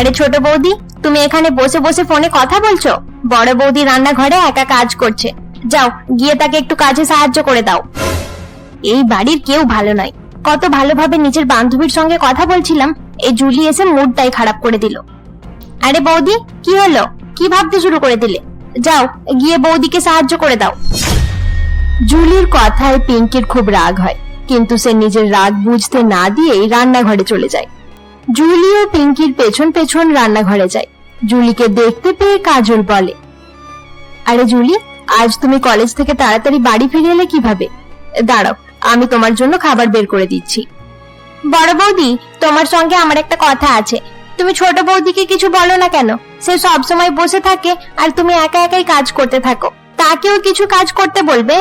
আরে ছোট বৌদি, তুমি এখানে বসে বসে ফোনে কথা বলছো? বড় বৌদি রান্নাঘরে একা কাজ করছে। যাও, গিয়ে তাকে একটু কাজে সাহায্য করে দাও। এই বাড়ির কেউ ভালো নয়। কত ভালোভাবে নিজের বান্ধবীর সঙ্গে কথা বলছিলাম, এই জুলি এসে মুডটাই খারাপ করে দিল। আরে বৌদি, কি হলো? কি ভাবতে শুরু করে দিলে? যাও, গিয়ে বৌদিকে সাহায্য করে দাও। জুলির কথায় পিঙ্কির খুব রাগ হয়, কিন্তু সে নিজের রাগ বুঝতে না দিয়েই রান্নাঘরে চলে যায়। জুলি ও পিঙ্কির পেছন পেছন রান্নাঘরে যায়। জুলিকে দেখতে পেয়ে কাজল বলে, আরে জুলি, আজ তুমি কলেজ থেকে তাড়াতাড়ি বাড়ি ফিরে এলে কীভাবে? দাঁড়াও, আমি তোমার জন্য খাবার বের করে দিচ্ছি। বড় বৌদি, তোমার সঙ্গে আমার একটা কথা আছে। তুমি ছোট বৌদিকে কিছু বলো না কেন? সে সব সময় বসে থাকে আর তুমি একা একাই কাজ করতে থাকো। তাকেও কিছু কাজ করতে বলবে?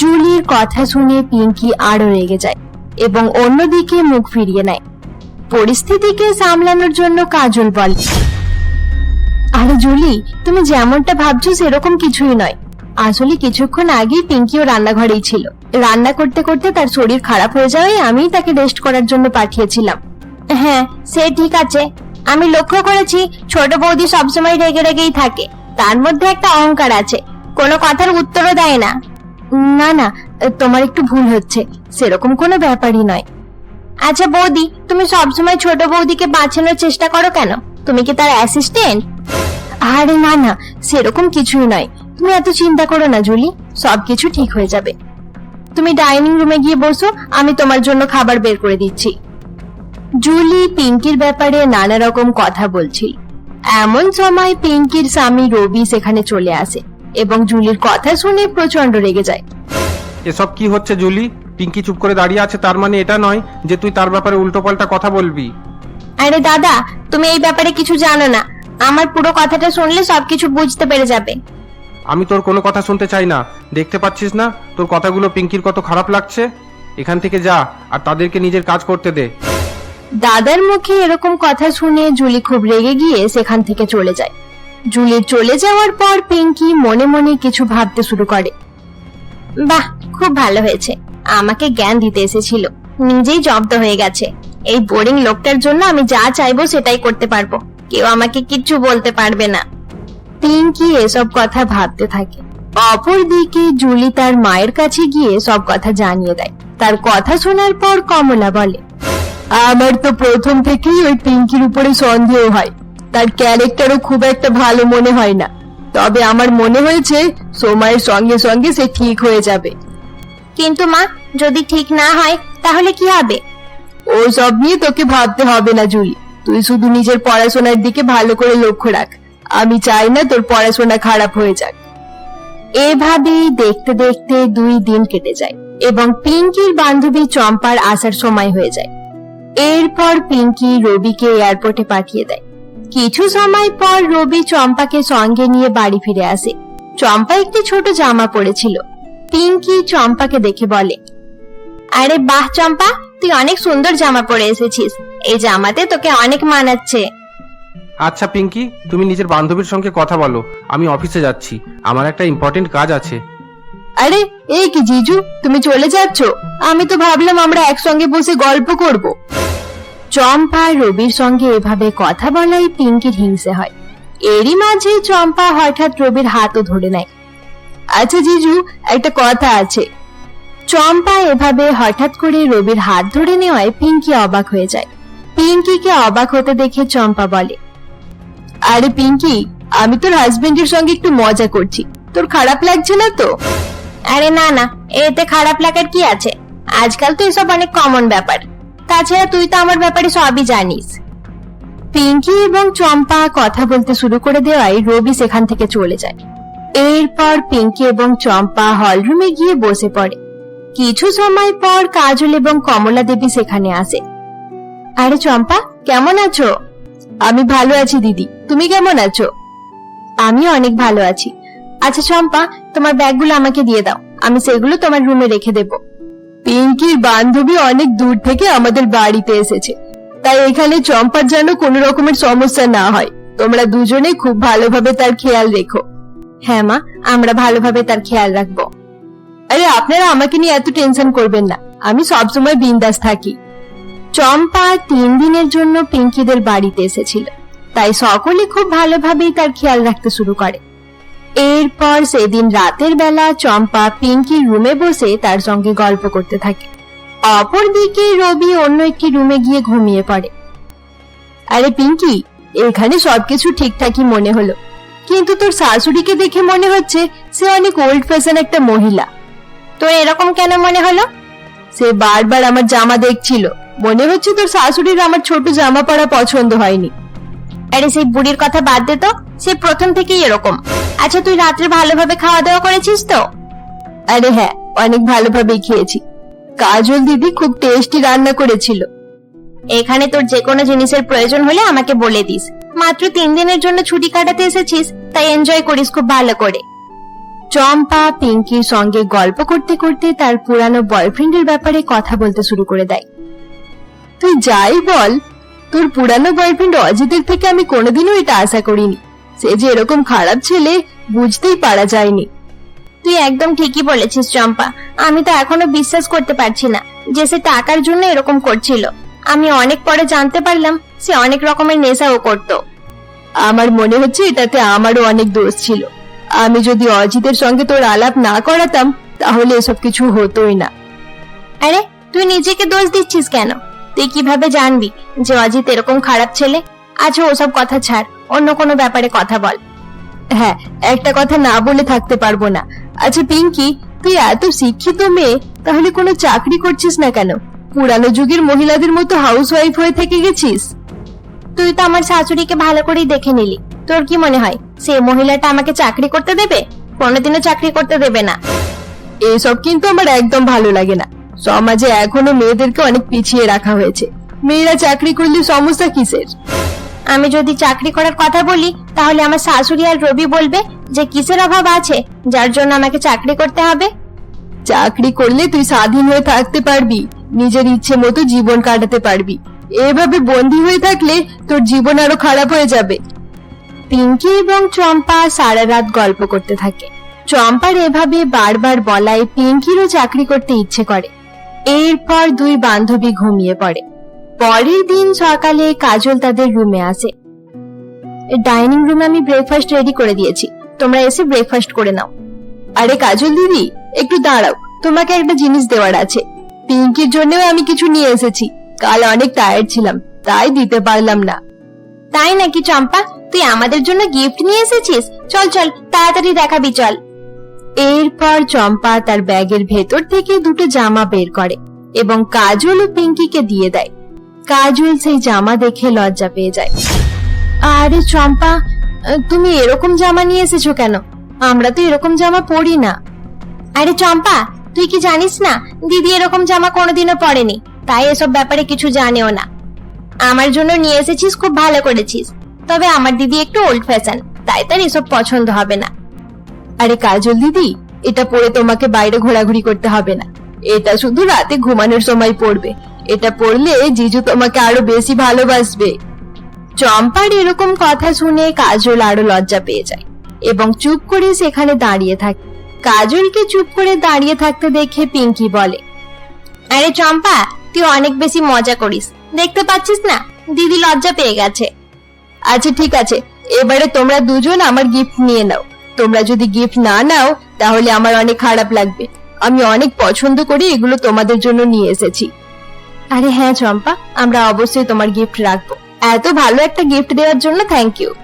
জুলির কথা শুনে পিঙ্কি আরও রেগে যায় এবং অন্যদিকে মুখ ফিরিয়ে নেয়। পরিস্থিতিকে সামলানোর জন্য কাজল বলে। আরে জুলি, তুমি যেমনটা ভাবছ সেরকম কিছুই নয়। আসলে কিছুক্ষণ আগেই পিঙ্কিও রান্নাঘরেই ছিল। রান্না করতে করতে তার শরীর খারাপ হয়ে যাওয়ায় আমিই তাকে রেস্ট করার জন্য পাঠিয়েছিলাম। হ্যাঁ সে ঠিক আছে। আমি লক্ষ্য করেছি, ছোট বৌদি সবসময় রেগে রেগেই থাকে। তার মধ্যে একটা অহংকার আছে। কোনো কথার উত্তরও দেয় না। না না, তোমার একটু ভুল হচ্ছে। সেরকম কোনো ব্যাপারই নয়। আচ্ছা বৌদি, তুমি সবসময় ছোট বৌদিকে বাঁচানোর চেষ্টা করো কেন? তুমি কি তার অ্যাসিস্ট্যান্ট আরে না না, সেরকম কিছুই নয়। তুমি এত চিন্তা করো না, জুলি, সবকিছু ঠিক হয়ে যাবে। তুমি ডাইনিং রুমে গিয়ে বসো, আমি তোমার জন্য খাবার বের করে দিচ্ছি। জুলি পিঙ্কির ব্যাপারে নানা রকম কথা বলছিল। এমন সময় পিঙ্কির স্বামী রবি সেখানে চলে আসে এবং জুলির কথা শুনে প্রচণ্ড রেগে যায়। এসব কি হচ্ছে, জুলি? পিঙ্কি চুপ করে দাঁড়িয়ে আছে তার মানে এটা নয় যে তুই তার ব্যাপারে উল্টোপাল্টা কথা বলবি। আরে দাদা তুমি এই ব্যাপারে কিছু জানো না। আমার পুরো কথাটা শুনলে সবকিছু বুঝতে পেরে যাবে। আমি তোর কোনো কথা শুনতে চাই না। দেখতে পাচ্ছিস না? তোর কথাগুলো পিঙ্কির কত খারাপ লাগছে? এখান থেকে যা আর তাদেরকে নিজের কাজ করতে দে। দাদার মুখে এরকম কথা শুনে জুলি খুব রেগে গিয়ে সেখান থেকে চলে যায়। জুলির চলে যাওয়ার পর পিঙ্কি মনে মনে কিছু ভাবতে শুরু করে। বাহ খুব ভালো হয়েছে। আমাকে জ্ঞান দিতে এসেছিল। নিজেই জব্দ হয়ে গেছে। এই বোরিং লোকটার জন্য আমি যা চাইব সেটাই করতে পারব। কেউ আমাকে কিচ্ছু বলতে পারবে না। পিঙ্কি এসব কথা ভাবতে থাকে। অপরদিকে জুলি তার মায়ের কাছে গিয়ে সব কথা জানিয়ে দেয়। তার কথা শোনার পর কমলা বলে, আমার তো প্রথম থেকেই ওই পিঙ্কির উপরে সন্দেহ হয়। তার ক্যারেক্টারও খুব একটা ভালো মনে হয় না। তবে আমার মনে হয়েছে, সময়ের সঙ্গে সঙ্গে সে ঠিক হয়ে যাবে। কিন্তু মা যদি ঠিক না হয় তাহলে কি হবে? ও সব নিয়ে তোকে ভাবতে হবে না জুলি তুই শুধু নিজের পড়াশোনার দিকে ভালো করে লক্ষ্য রাখ। আমি চাই না তোর পড়াশোনা খারাপ হয়ে যাক। এভাবেই দেখতে দেখতে দুই দিন কেটে যায় এবং পিঙ্কির বান্ধবী চম্পার আসার সময় হয়ে যায়। এরপর পিঙ্কি রবিকে এয়ারপোর্টে পাঠিয়ে দেয়। কিছু সময় পর রবি চম্পাকে সঙ্গে নিয়ে বাড়ি ফিরে আসে। চম্পা একটি ছোট জামা পরেছিল। পিঙ্কি চম্পাকে দেখে বলে আরে বাহ চম্পা তুই অনেক সুন্দর জামা পরে এসেছিস। এই জামাতে তোকে অনেক মানাচ্ছে। আচ্ছা পিঙ্কি তুমি নিজের বান্ধবীর সঙ্গে কথা বলো। আমি অফিসে যাচ্ছি। আমার একটা ইম্পর্টেন্ট কাজ আছে। আরে এই কি জিজু? তুমি চলে যাচ্ছ? আমি তো ভাবলাম আমরা একসঙ্গে বসে গল্প করব। চম্পা রবির সঙ্গে এভাবে কথা বলাই পিঙ্কির হিংসে হয়। এরই মাঝে চম্পা হঠাৎ রবির হাতও ধরে নেয়। আচ্ছা জিজু একটা কথা আছে। চম্পা এভাবে হঠাৎ করে রবির হাত ধরে নেওয়ায় পিঙ্কি অবাক হয়ে যায়। পিঙ্কিকে অবাক হতে দেখে চম্পা বলে আরে পিঙ্কি আমি তোর হাজবেন্ডের সঙ্গে একটু মজা করছি। তোর খারাপ লাগছে না তো? আরে না না এতে খারাপ লাগার কি আছে? আজকাল তো এসব অনেক কমন ব্যাপার। তাছাড়া তুই তো আমার ব্যাপারে সবই জানিস। পিঙ্কি এবং চম্পা কথা বলতে শুরু করে দেওয়ায় রবি সেখান থেকে চলে যায়। এরপর পিঙ্কি এবং চম্পা হলরুমে গিয়ে বসে পড়ে। কিছু সময় পর কাজল এবং কমলা দেবী সেখানে আসে। আরে চম্পা, কেমন আছো? আমি ভালো আছি, দিদি। তুমি কেমন আছো? আমি অনেক ভালো আছি। আচ্ছা চম্পা, তোমার ব্যাগগুলো আমাকে দিয়ে দাও। আমি সেগুলো তোমার রুমে রেখে দেব। পিঙ্কির বান্ধবী অনেক দূর থেকে আমাদের বাড়িতে এসেছে। তাই এখানে চম্পার যেন কোনো রকমের সমস্যা না হয়। তোমরা দুজনে খুব ভালোভাবে তার খেয়াল রেখো। হ্যাঁ মা, আমরা ভালোভাবে তার খেয়াল রাখব। আরে, আপনারা আমাকে নিয়ে এত টেনশন করবেন না। আমি সবসময় বিন্দাস থাকি। চম্পা তিন দিনের জন্য পিঙ্কিদের বাড়িতে এসেছিল। তাই সকলে খুব ভালোভাবেই তার খেয়াল রাখতে শুরু করে। এরপর সেদিন রাতের বেলা চম্পা পিঙ্কির রুমে বসে তার সঙ্গে গল্প করতে থাকে। অপরদিকে রবি অন্য একটি রুমে গিয়ে ঘুমিয়ে পড়ে। আরে, পিঙ্কি, এখানে সবকিছু ঠিকঠাকই মনে হলো। কিন্তু তোর শাশুড়িকে দেখে মনে হচ্ছে সে অনেক ওল্ড ফ্যাশন একটা মহিলা। তো এরকম কেন মনে হলো? সে বারবার আমার জামা দেখছিল। মনে হচ্ছে তোর শাশুড়ির আমার ছোট জামা পরা পছন্দ হয়নি। আরে সেই বুড়ির কথা বাদ দে তো, সে প্রথম থেকেই এরকম। আচ্ছা তুই রাত্রে ভালোভাবে খাওয়া দাওয়া করেছিস তো? আরে হ্যাঁ অনেক ভালোভাবেই খেয়েছি। কাজল দিদি খুব টেস্টি রান্না করেছিল। এখানে তোর যে কোনো জিনিসের প্রয়োজন হলে আমাকে বলে দিস। মাত্র তিন দিনের জন্য ছুটি কাটাতে এসেছিস, তাই এনজয় করিস খুব ভালো করে। চম্পা, পিঙ্কির সঙ্গে গল্প করতে করতে তার পুরানো বয়ফ্রেন্ডের ব্যাপারে কথা বলতে শুরু করে দেয়। তুই যাই বল, তোর পুরানো বয়ফ্রেন্ড অজিতের থেকে আমি কোনোদিনও এটা আশা করিনি। সে যে এরকম খারাপ ছেলে, বুঝতেই পারা যায়নি। তুই একদম ঠিকই বলেছিস চম্পা, আমি তো এখনও বিশ্বাস করতে পারছি না যে সে টাকার জন্য এরকম করছিল। আমি অনেক পরে জানতে পারলাম সে অনেক রকমের নেশাও করত। আমার মনে হচ্ছে এটাতে আমারও অনেক দোষ ছিল। আমি যদি অজিতের সঙ্গে তোর আলাপ না করাতাম, তাহলে এসব কিছু হতোই না। আরে, তুই নিজেকে দোষ দিচ্ছিস কেন? তুই কীভাবে জানবি যে অজিত এরকম খারাপ ছেলে? আচ্ছা ওসব কথা ছাড়, অন্য কোনো ব্যাপারে কথা বল। হ্যাঁ একটা কথা না বলে থাকতে পারব না। আচ্ছা পিঙ্কি, তুই এত শিক্ষিত মেয়ে, তাহলে কোনো চাকরি করছিস না কেন? পুরানো যুগের মহিলাদের মতো হাউস ওয়াইফ হয়ে থেকে গেছিস? তুই তো আমার শাশুড়িকে ভালো করেই দেখে নিলি। তোর কি মনে হয় সেই মহিলাটা আমাকে চাকরি করতে দেবে? কোনোদিনও চাকরি করতে দেবে না। এসব কিন্তু আমার একদম ভালো লাগে না। সমাজে এখনও মেয়েদেরকে অনেক পিছিয়ে রাখা হয়েছে। মেয়েরা চাকরি করলে সমস্যা কিসের? আমি যদি চাকরি করার কথা বলি তাহলে আমার শাশুড়ি আর রবি বলবে যে কিসের অভাব আছে যার জন্য আমাকে চাকরি করতে হবে। চাকরি করলে তুই স্বাধীন হয়ে থাকতে পারবি নিজের ইচ্ছে মতো জীবন কাটাতে পারবি। এভাবে বন্দী হয়ে থাকলে তোর জীবন আরও খারাপ হয়ে যাবে। পিঙ্কি এবং চম্পা সারা রাত গল্প করতে থাকে। চম্পার এভাবে বারবার বলায় পিঙ্কিরও চাকরি করতে ইচ্ছে করে। এরপর দুই বান্ধবী ঘুমিয়ে পড়ে। পরের দিন সকালে কাজল তাদের রুমে আসে। ডাইনিং রুমে আমি ব্রেকফাস্ট রেডি করে দিয়েছি। তোমরা এসে ব্রেকফাস্ট করে নাও। আরে কাজল দিদি, একটু দাঁড়াও। তোমাকে একটা জিনিস দেওয়ার আছে। পিঙ্কির জন্যও আমি কিছু নিয়ে এসেছি। কাল অনেক টায়ার্ড ছিলাম তাই দিতে পারলাম না। তাই নাকি চম্পা? তুই আমাদের জন্য গিফট নিয়ে এসেছিস? চল চল তাড়াতাড়ি দেখাবি চল। এরপর চম্পা তার ব্যাগের ভেতর থেকে দুটো জামা বের করে এবং কাজল ও পিঙ্কিকে দিয়ে দেয়। কাজল সেই জামা দেখে লজ্জা পেয়ে যায়। আরে চম্পা তুমি এরকম জামা নিয়ে এসেছ কেন? আমরা তো এরকম জামা পরি না। আরে চম্পা তুই কি জানিস না? দিদি এরকম জামা কোনোদিনও পরেনি। তাই এসব ব্যাপারে কিছু জানেও না। আমার জন্য নিয়ে এসেছিস, খুব ভালো করেছিস। তবে আমার দিদি একটু ওল্ড ফ্যাশন তাই তার এসব পছন্দ হবে না। আরে কাজল দিদি, এটা পরে তোমাকে বাইরে ঘোরাঘুরি করতে হবে না। এটা শুধু রাতে ঘুমানোর সময় পড়বে। এটা পরলে জিজু তোমাকে আরও বেশি ভালোবাসবে। চম্পার এরকম কথা শুনে কাজল আরও লজ্জা পেয়ে যায় এবং চুপ করে সেখানে দাঁড়িয়ে থাকে। কাজলকে চুপ করে দাঁড়িয়ে থাকতে দেখে পিঙ্কি বলে, আরে চম্পা তুই অনেক বেশি মজা করিস। দেখতে পাচ্ছিস না? দিদি লজ্জা পেয়ে গেছে। আচ্ছা ঠিক আছে। এবারে তোমরা দুজন আমার গিফট নিয়ে নাও। তোমরা যদি গিফট না নাও, তাহলে আমার অনেক খারাপ লাগবে। আমি অনেক পছন্দ করি এগুলো তোমাদের জন্য নিয়ে এসেছি। আরে হ্যাঁ চম্পা, আমরা অবশ্যই তোমার গিফট রাখব। এত ভালো একটা গিফট দেওয়ার জন্য থ্যাংক ইউ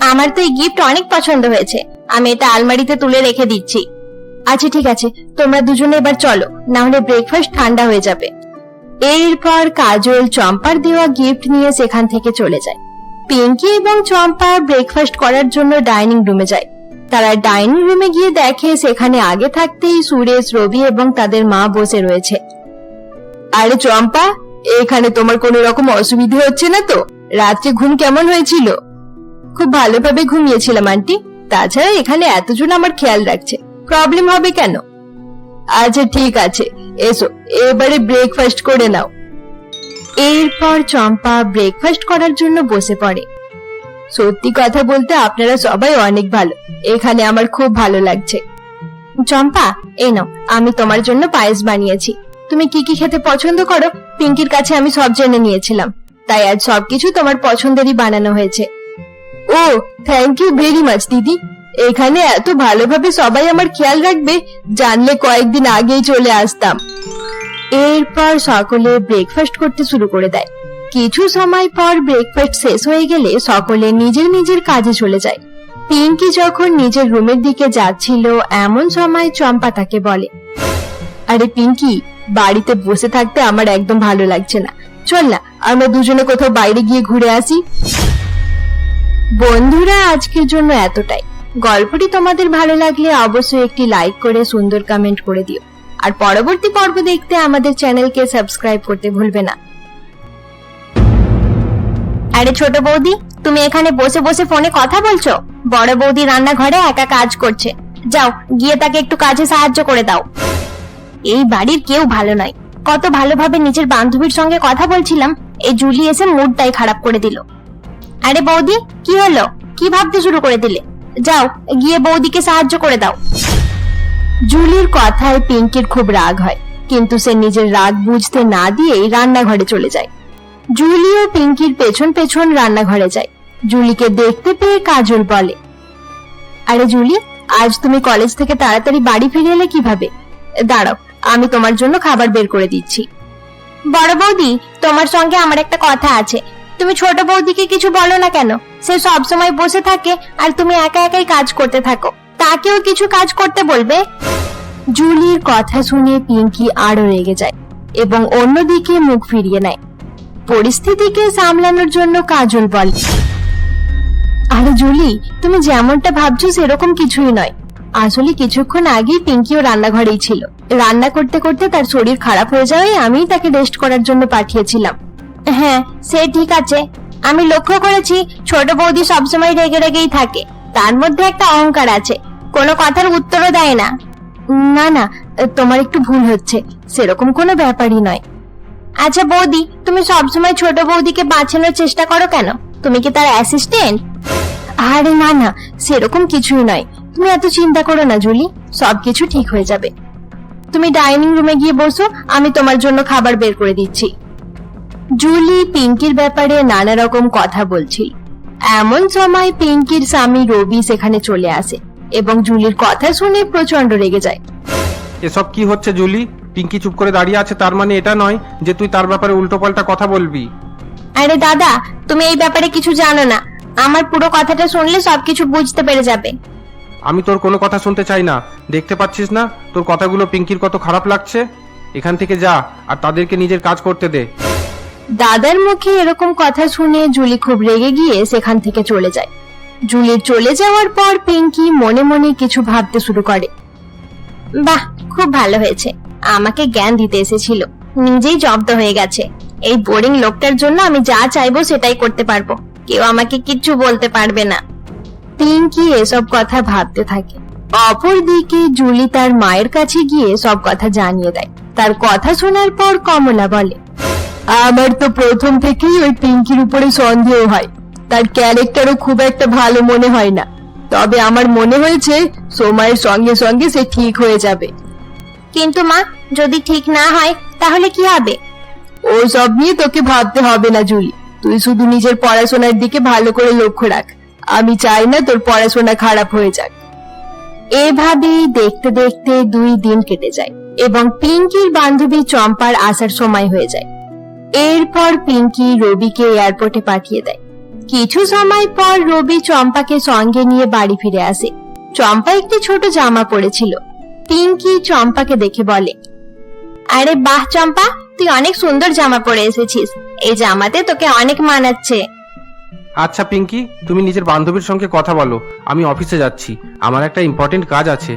আমার তো এই গিফট অনেক পছন্দ হয়েছে। আমি এটা আলমারিতে তুলে রেখে দিচ্ছি। আচ্ছা ঠিক আছে। তোমরা দুজনে এবার চলো। না হলে ব্রেকফাস্ট ঠান্ডা হয়ে যাবে। এরপর কাজল চম্পার দেওয়া গিফট নিয়ে সেখান থেকে চলে যায়। পিঙ্কি এবং চম্পা ব্রেকফাস্ট করার জন্য ডাইনিং রুমে যায়। তারা ডাইনিং রুমে গিয়ে দেখে সেখানে আগে থাকতেই সুরেশ, রবি এবং তাদের মা বসে রয়েছে। আরে চম্পা, এখানে তোমার কোনো রকম অসুবিধে হচ্ছে না তো? রাত্রে ঘুম কেমন হয়েছিল? খুব ভালোভাবে ঘুমিয়েছিলাম, আন্টি। তাছাড়া এখানে এতজন আমার খেয়াল রাখছে। প্রবলেম হবে কেন? আচ্ছা ঠিক আছে। এসো, এবারে ব্রেকফাস্ট করে নাও। এরপর চম্পা ব্রেকফাস্ট করার জন্য বসে পড়ে। সত্যি কথা বলতে আপনারা সবাই অনেক ভালো। এখানে আমার খুব ভালো লাগছে। চম্পা, এই নাও, আমি তোমার জন্য পায়েস বানিয়েছি। তুমি কি কি খেতে পছন্দ করো? পিঙ্কির কাছে আমি সব জেনে নিয়েছিলাম। তাই আজ সবকিছু তোমার পছন্দেরই বানানো হয়েছে। ও থ্যাংক ইউ ভেরি মাচ দিদি। এখানে এত ভালোভাবে সবাই আমার খেয়াল রাখবে, জানলে কয়েকদিন আগেই চলে আসতাম। এরপর সকলে ব্রেকফাস্ট করতে শুরু করে দেয়। কিছু সময় পর ব্রেকফাস্ট শেষ হয়ে গেলে সকলে নিজের নিজের কাজে চলে যায়। পিঙ্কি যখন নিজের রুমের দিকে যাচ্ছিল, এমন সময় চম্পা তাকে বলে, আরে পিঙ্কি, বাড়িতে বসে থাকতে আমার একদম ভালো লাগছে না। চল না, আমরা দুজনে কোথাও বাইরে গিয়ে ঘুরে আসি। বন্ধুরা, আজকের জন্য এতটাই। গল্পটি তোমাদের ভালো লাগলে অবশ্যই একটি লাইক করে সুন্দর কমেন্ট করে দিও। আর পরবর্তী পর্ব দেখতে আমাদের চ্যানেলকে সাবস্ক্রাইব করতে ভুলবে না। আরে ছোট বৌদি, তুমি এখানে বসে বসে ফোনে কথা বলছো? বড় বৌদি রান্নাঘরে একা কাজ করছে। যাও, গিয়ে তাকে একটু কাজে সাহায্য করে দাও। এই বাড়ির কেউ ভালো নয়। কত ভালোভাবে নিজের বান্ধবীর সঙ্গে কথা বলছিলাম, এই জুলি এসে মুডটাই খারাপ করে দিল। আরে বৌদি, কি হলো? কি ভাবতে শুরু করে দিলে? যাও, গিয়ে বৌদিকে সাহায্য করে দাও। জুলির কথায় পিঙ্কির খুব রাগ হয়, কিন্তু সে নিজের রাগ বুঝতে না দিয়েই রান্নাঘরে চলে যায়। জুলি ও পিঙ্কির পেছন পেছন রান্নাঘরে যায়। জুলিকে দেখতে পেয়ে কাজল বলে, আরে জুলি, আজ তুমি কলেজ থেকে তাড়াতাড়ি বাড়ি ফিরে এলে কীভাবে? দাঁড়াও, আমি তোমার জন্য খাবার বের করে দিচ্ছি। বড় বৌদি, তোমার সঙ্গে আমার একটা কথা আছে। তুমি ছোট বৌদিকে কিছু বলো না কেন? সে সব সময় বসে থাকে আর তুমি একা একাই কাজ করতে থাকো। তাকেও কিছু কাজ করতে বলবে? জুলির কথা শুনে পিঙ্কি আরও রেগে যায় এবং অন্যদিকে মুখ ফিরিয়ে নেয়। পরিস্থিতিকে সামলানোর জন্য কাজল বলে, আরে জুলি, তুমি যেমনটা ভাবছ সেরকম কিছুই নয়। আসলে কিছুক্ষণ আগেই পিঙ্কিও রান্নাঘরেই ছিল। রান্না করতে করতে তার শরীর খারাপ হয়ে যাওয়ায় আমি তাকে রেস্ট করার জন্য পাঠিয়েছিলাম। হ্যাঁ সে ঠিক আছে। আমি লক্ষ্য করেছি ছোট বৌদি সবসময় রেগে রেগেই থাকে। তার মধ্যে একটা অহংকার আছে। কোনো কথার উত্তরও দেয় না। না না, তোমার একটু ভুল হচ্ছে। সেরকম কোনো ব্যাপারই নয়। আচ্ছা বৌদি, তুমি সবসময় ছোট বৌদিকে বাঁচানোর চেষ্টা করো কেন? তুমি কি তার অ্যাসিস্ট্যান্ট আরে না না, সেরকম কিছুই নয়। তুমি এত চিন্তা করো না, জুলি। সবকিছু ঠিক হয়ে যাবে। তুমি ডাইনিং রুমে গিয়ে বসো, আমি তোমার জন্য খাবার বের করে দিচ্ছি। জুলি পিঙ্কির ব্যাপারে নানা রকম কথা বলছিল। এমন সময় পিঙ্কির স্বামী রবি সেখানে চলে আসে এবং জুলির কথা শুনে প্রচণ্ড রেগে যায়। এসব কি হচ্ছে জুলি? পিঙ্কি চুপ করে দাঁড়িয়ে আছে তার মানে এটা নয় যে তুই তার ব্যাপারে উল্টোপাল্টা কথা বলবি। আরে দাদা তুমি এই ব্যাপারে কিছু জানো না। আমার পুরো কথাটা শুনলে সবকিছু বুঝতে পেরে যাবে। আমি তোর কোনো কথা শুনতে চাই না। দেখতে পাচ্ছিস না? তোর কথাগুলো পিঙ্কির কত খারাপ লাগছে? এখান থেকে যা আর তাদেরকে নিজের কাজ করতে দে। দাদার মুখে এরকম কথা শুনে জুলি খুব রেগে গিয়ে সেখান থেকে চলে যায়। জুলি চলে যাওয়ার পর পিঙ্কি মনে মনে কিছু ভাবতে শুরু করে। বাহ, খুব ভালো হয়েছে। আমাকে জ্ঞান দিতে এসেছিল। নিজেই জব্দ হয়ে গেছে। এই বোরিং লোকটার জন্য আমি যা চাইব সেটাই করতে পারব। কেউ আমাকে কিচ্ছু বলতে পারবে না। পিঙ্কি এসব কথা ভাবতে থাকে। অপরদিকে জুলি তার মায়ের কাছে গিয়ে সব কথা জানিয়ে দেয়। তার কথা শোনার পর কমলা বলে আমার তো প্রথম থেকেই ওই পিঙ্কির উপরে সন্দেহ হয়। তার ক্যারেক্টারও খুব একটা ভালো মনে হয় না। তবে আমার মনে হয়েছে সময়ের সঙ্গে সঙ্গে সে ঠিক হয়ে যাবে। কিন্তু মা যদি ঠিক না হয় তাহলে কি হবে? ও সব নিয়ে তোকে ভাবতে হবে না জুলি তুই শুধু নিজের পড়াশোনার দিকে ভালো করে লক্ষ্য রাখ। আমি চাই না তোর পড়াশোনা খারাপ হয়ে যাক। এভাবেই দেখতে দেখতে দুই দিন কেটে যায় এবং পিঙ্কির বান্ধবী চম্পার আসার সময় হয়ে যায়। এরপর পিঙ্কি রবিকে এয়ারপোর্টে পাঠিয়ে দেয়। কিছু সময় পর রবি চম্পাকে সঙ্গে নিয়ে বাড়ি ফিরে আসে। চম্পা একটি ছোট জামা পরেছিল। পিঙ্কি চম্পাকে দেখে বলে, আরে বাহ চম্পা, তুই অনেক সুন্দর জামা পরে এসেছিস। এই জামাতে তোকে অনেক মানাচ্ছে। আচ্ছা পিঙ্কি, তুমি নিজের বান্ধবীর সঙ্গে কথা বলো। আমি অফিসে যাচ্ছি। আমার একটা ইম্পর্টেন্ট কাজ আছে।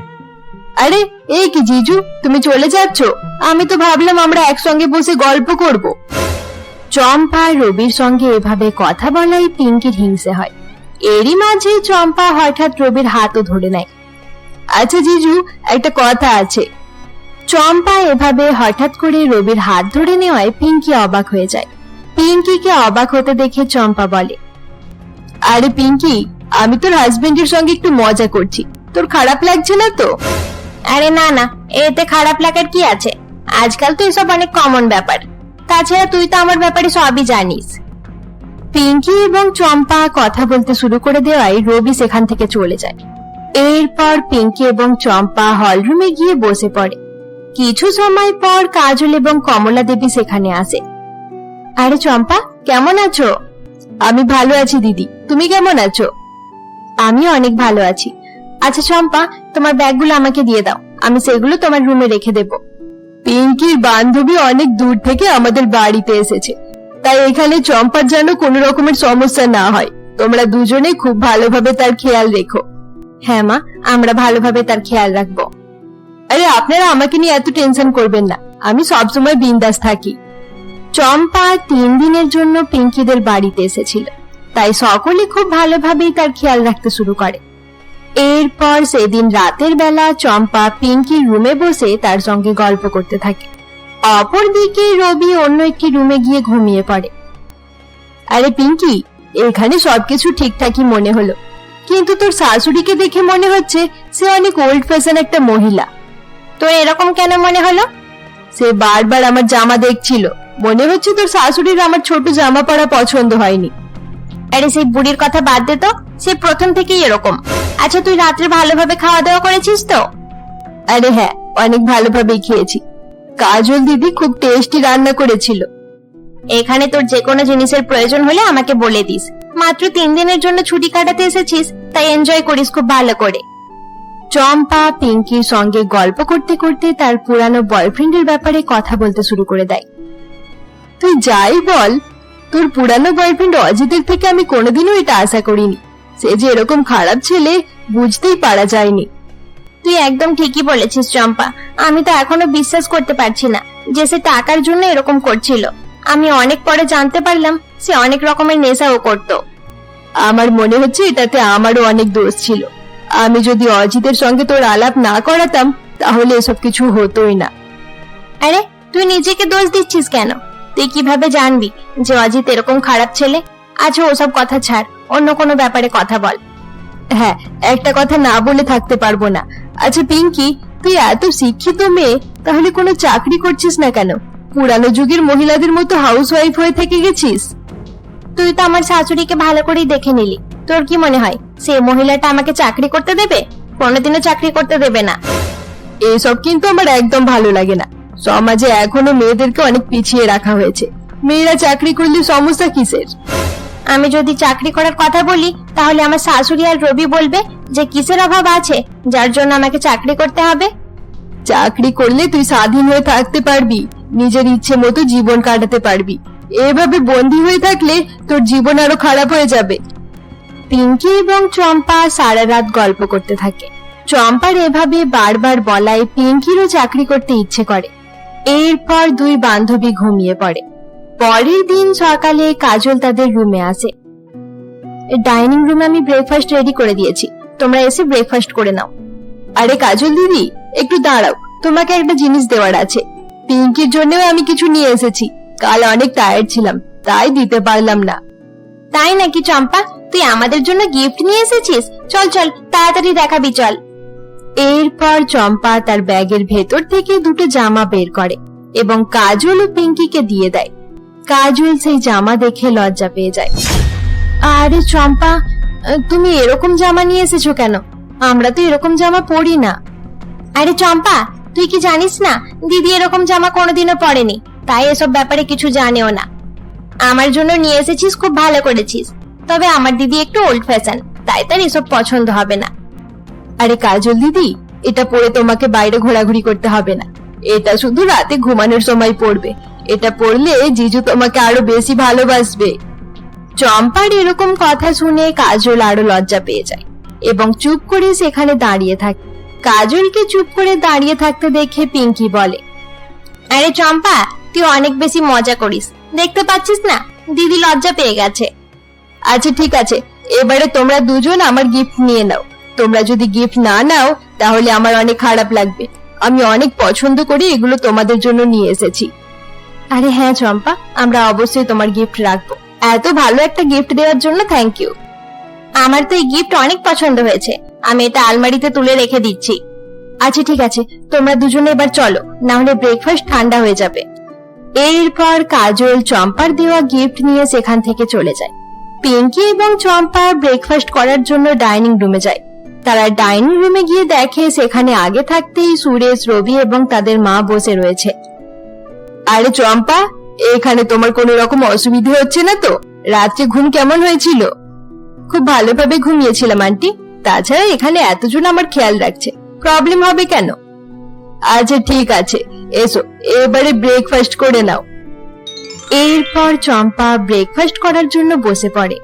আরে, এই কি জিজু? তুমি চলে যাচ্ছ? আমি তো ভাবলাম আমরা একসঙ্গে বসে গল্প করব। চম্পা রবির সঙ্গে এভাবে কথা বলাই পিঙ্কির হিংসে হয়। এরই মাঝে চম্পা হঠাৎ রবির হাতও ধরে নেয়। আচ্ছা জিজু, একটা কথা আছে। চম্পা এভাবে হঠাৎ করে রবির হাত ধরে নেওয়ায় পিঙ্কি অবাক হয়ে যায়। পিঙ্কিকে অবাক হতে দেখে চম্পা বলে, আরে পিঙ্কি, আমি তোর হাজবেন্ডের সঙ্গে একটু মজা করছি। তোর খারাপ লাগছে না তো? আরে না না, এতে খারাপ লাগার কি আছে? আজকাল তো এসব অনেক কমন ব্যাপার। তাছাড়া তুই তো আমার ব্যাপারে সবই জানিস। পিঙ্কি এবং চম্পা কথা বলতে শুরু করে দেওয়ায় রবি সেখান থেকে চলে যায়। এরপর পিঙ্কি এবং চম্পা হলরুমে গিয়ে বসে পড়ে। কিছু সময় পর কাজল এবং কমলা দেবী সেখানে আসে। আরে চম্পা, কেমন আছো? আমি ভালো আছি, দিদি। তুমি কেমন আছো? আমি অনেক ভালো আছি। আচ্ছা চম্পা, তোমার ব্যাগগুলো আমাকে দিয়ে দাও। আমি সেগুলো তোমার রুমে রেখে দেব। পিঙ্কির বান্ধবী অনেক দূর থেকে আমাদের বাড়িতে এসেছে। তাই এখানে চম্পার যেন কোনো রকমের সমস্যা না হয়। তোমরা দুজনে খুব ভালোভাবে তার খেয়াল রেখো। হ্যাঁ মা, আমরা ভালোভাবে তার খেয়াল রাখব। আরে, আপনারা আমাকে নিয়ে এত টেনশন করবেন না। আমি সবসময় বিন্দাস থাকি। চম্পা তিন দিনের জন্য পিঙ্কিদের বাড়িতে এসেছিল। তাই সকলে খুব ভালোভাবেই তার খেয়াল রাখতে শুরু করে। এরপর সেদিন রাতের বেলা চম্পা পিঙ্কির রুমে বসে তার সঙ্গে গল্প করতে থাকে। অপরদিকে রবি অন্য একটি রুমে গিয়ে ঘুমিয়ে পড়ে। আরে পিঙ্কি, এখানে সবকিছু ঠিকঠাকই মনে হলো। কিন্তু তোর শাশুড়িকে দেখে মনে হচ্ছে সে অনেক ওল্ড ফ্যাশন একটা মহিলা। তো এরকম কেন মনে হলো? সে বারবার আমার জামা দেখছিল। মনে হচ্ছে তোর শাশুড়ির আমার ছোট জামা পরা পছন্দ হয়নি। আরে সেই বুড়ির কথা বাদ দে তো। সে প্রথম থেকেই এরকম। আচ্ছা তুই রাত্রে ভালোভাবে খাওয়া দাওয়া করেছিস তো? আরে হ্যাঁ অনেক ভালোভাবেই খেয়েছি। কাজল দিদি খুব টেস্টি রান্না করেছিল। এখানে তোর যে কোনো জিনিসের প্রয়োজন হলে আমাকে বলে দিস। মাত্র তিন দিনের জন্য ছুটি কাটাতে এসেছিস, তাই এনজয় করিস খুব ভালো করে। চম্পা পিঙ্কির সঙ্গে গল্প করতে করতে তার পুরানো বয়ফ্রেন্ডের ব্যাপারে কথা বলতে শুরু করে দেয়। তুই যাই বল, তোর পুরানো বয়ফ্রেন্ড অজিতের থেকে আমি কোনোদিনও এটা আশা করিনি। সে যে এরকম খারাপ ছেলে বুঝতেই পারা যায়নি। তুই একদম ঠিকই বলেছিস, চম্পা। আমি তো এখনও বিশ্বাস করতে পারছি না যে সে টাকার জন্য এরকম করছিল। আমি অনেক পরে জানতে পারলাম সে অনেক রকমের নেশাও করত। আমার মনে হচ্ছে এটাতে আমারও অনেক দোষ ছিল। আমি যদি অজিতের সঙ্গে তোর আলাপ না করাতাম, তাহলে এসব কিছু হতোই না। আরে, তুই নিজেকে দোষ দিচ্ছিস কেন? তুই কীভাবে জানবি যে অজিত এরকম খারাপ ছেলে? আচ্ছা ওসব কথা ছাড়। অন্য কোনো ব্যাপারে কথা বল। হ্যাঁ একটা কথা না বলে থাকতে পারব না। আচ্ছা পিঙ্কি, তুই এত শিক্ষিত মেয়ে, তাহলে কোনো চাকরি করছিস না কেন? পুরানো যুগের মহিলাদের মতো হাউস ওয়াইফ হয়ে থেকে গেছিস? তুই তো আমার শাশুড়িকে ভালো করেই দেখে নিলি। তোর কি মনে হয় সে মহিলাটা আমাকে চাকরি করতে দেবে? কোনোদিনও চাকরি করতে দেবে না। এসব কিন্তু আমার একদম ভালো লাগে না। সমাজে এখনও মেয়েদেরকে অনেক পিছিয়ে রাখা হয়েছে। মেয়েরা চাকরি করলে সমস্যা কিসের? আমি যদি চাকরি করার কথা বলি তাহলে আমার শাশুড়ি আর রবি বলবে যে কিসের অভাব আছে যার জন্য আমাকে চাকরি করতে হবে। চাকরি করলে তুই স্বাধীন হয়ে থাকতে পারবি নিজের ইচ্ছে মতো জীবন কাটাতে পারবি। এভাবে বন্দী হয়ে থাকলে তোর জীবন আরও খারাপ হয়ে যাবে। পিঙ্কি এবং চম্পা সারা রাত গল্প করতে থাকে। চম্পার এভাবে বারবার বলায় পিঙ্কিরও চাকরি করতে ইচ্ছে করে। এরপর দুই বান্ধবী ঘুমিয়ে পড়ে। পরের দিন সকালে কাজল তাদের রুমে আসে। ডাইনিং রুমে আমি ব্রেকফাস্ট রেডি করে দিয়েছি। তোমরা এসে ব্রেকফাস্ট করে নাও। আরে কাজল দিদি, একটু দাঁড়াও। তোমাকে একটা জিনিস দেওয়ার আছে। পিঙ্কির জন্যও আমি কিছু নিয়ে এসেছি। কাল অনেক টায়ার্ড ছিলাম, তাই দিতে পারলাম না। তাই নাকি চম্পা? তুই আমাদের জন্য গিফট নিয়ে এসেছিস? চল চল, তাড়াতাড়ি দেখাবি, চল। এরপর চম্পা তার ব্যাগের ভেতর থেকে দুটো জামা বের করে এবং কাজল ও পিঙ্কিকে দিয়ে দেয়। কাজল সেই জামা দেখে লজ্জা পেয়ে যায়। আরে চম্পা, তুমি এরকম জামা নিয়ে এসেছ কেন? আমরা তো এরকম জামা পরি না। আরে চম্পা, তুই কি জানিস না, দিদি এরকম জামা কোনোদিনও পরেনি, তাই এসব ব্যাপারে কিছু জানেও না। আমার জন্য নিয়ে এসেছিস, খুব ভালো করেছিস। তবে আমার দিদি একটু ওল্ড ফ্যাশন তাই তার এসব পছন্দ হবে না। আরে কাজল দিদি, এটা পরে তোমাকে বাইরে ঘোরাঘুরি করতে হবে না। এটা শুধু রাতে ঘুমানোর সময় পড়বে এটা পড়লে জিজু তোমাকে আরও বেশি ভালোবাসবে। চম্পার এরকম কথা শুনে কাজল আরও লজ্জা পেয়ে যায় এবং চুপ করে সেখানে দাঁড়িয়ে থাকে কাজলকে চুপ করে দাঁড়িয়ে থাকতে দেখে পিঙ্কি বলে, আরে চম্পা, তুই অনেক বেশি মজা করিস। দেখতে পাচ্ছিস না? দিদি লজ্জা পেয়ে গেছে। আচ্ছা ঠিক আছে। এবারে তোমরা দুজন আমার গিফট নিয়ে নাও। তোমরা যদি গিফট না নাও, তাহলে আমার অনেক খারাপ লাগবে। আমি অনেক পছন্দ করে এগুলো তোমাদের জন্য নিয়ে এসেছি। আরে হ্যাঁ চম্পা, আমরা অবশ্যই তোমার গিফট রাখব। এত ভালো একটা গিফট দেওয়ার জন্য থ্যাংক ইউ আমার তো এই গিফট অনেক পছন্দ হয়েছে। আমি এটা আলমারিতে তুলে রেখে দিচ্ছি। আচ্ছা ঠিক আছে, তোমরা দুজনে এবার চলো না হলে ব্রেকফাস্ট ঠান্ডা হয়ে যাবে। এরপর কাজল চম্পার দেওয়া গিফট নিয়ে সেখান থেকে চলে যায়। পিঙ্কি এবং চম্পা ব্রেকফাস্ট করার জন্য ডাইনিং রুমে যায়। তারা ডাইনিং রুমে গিয়ে দেখে সেখানে আগে থাকতেই সুরেশ, রবি এবং তাদের মা বসে রয়েছে। আরে চম্পা, এখানে তোমার কোনো রকম অসুবিধে হচ্ছে না তো? রাত্রে ঘুম কেমন হয়েছিল? খুব ভালোভাবে ঘুমিয়েছিলাম, আন্টি। তাছাড়া এখানে এতজন আমার খেয়াল রাখছে। প্রবলেম হবে কেন? আচ্ছা ঠিক আছে। এসো, এবারে ব্রেকফাস্ট করে নাও। এরপর চম্পা ব্রেকফাস্ট করার জন্য বসে পড়ে।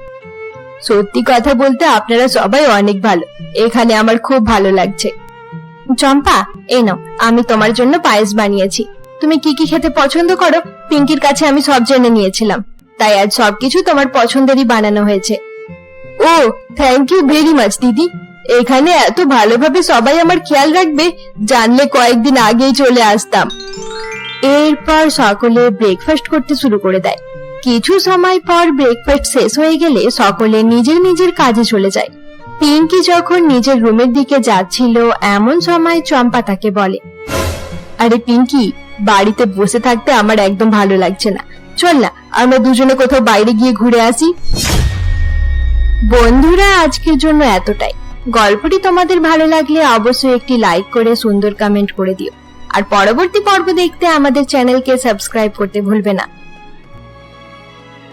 সত্যি কথা বলতে আপনারা সবাই অনেক ভালো। এখানে আমার খুব ভালো লাগছে। চম্পা, এই নাও, আমি তোমার জন্য পায়েস বানিয়েছি। তুমি কি কি খেতে পছন্দ করো? পিঙ্কির কাছে আমি সব জেনে নিয়েছিলাম। তাই আজ সবকিছু তোমার পছন্দেরই বানানো হয়েছে। ও থ্যাংক ইউ ভেরি মাচ দিদি। এখানে এত ভালোভাবে সবাই আমার খেয়াল রাখবে, জানলে কয়েকদিন আগেই চলে আসতাম। এরপর সকলে ব্রেকফাস্ট করতে শুরু করে দেয়। কিছু সময় পর ব্রেকফাস্ট শেষ হয়ে গেলে সকলে নিজের নিজের কাজে চলে যায়। পিঙ্কি যখন নিজের রুমের দিকে যাচ্ছিল, এমন সময় চম্পা তাকে বলে, আরে পিঙ্কি বাড়িতে বসে থাকতে আমার একদম ভালো লাগছে না। চল না, আমরা দুজনে কোথাও বাইরে গিয়ে ঘুরে আসি। বন্ধুরা, আজকের জন্য এতটাই। গল্পটি তোমাদের ভালো লাগলে অবশ্যই একটি লাইক করে সুন্দর কমেন্ট করে দিও। আর পরবর্তী পর্ব দেখতে আমাদের চ্যানেলকে সাবস্ক্রাইব করতে ভুলবে না।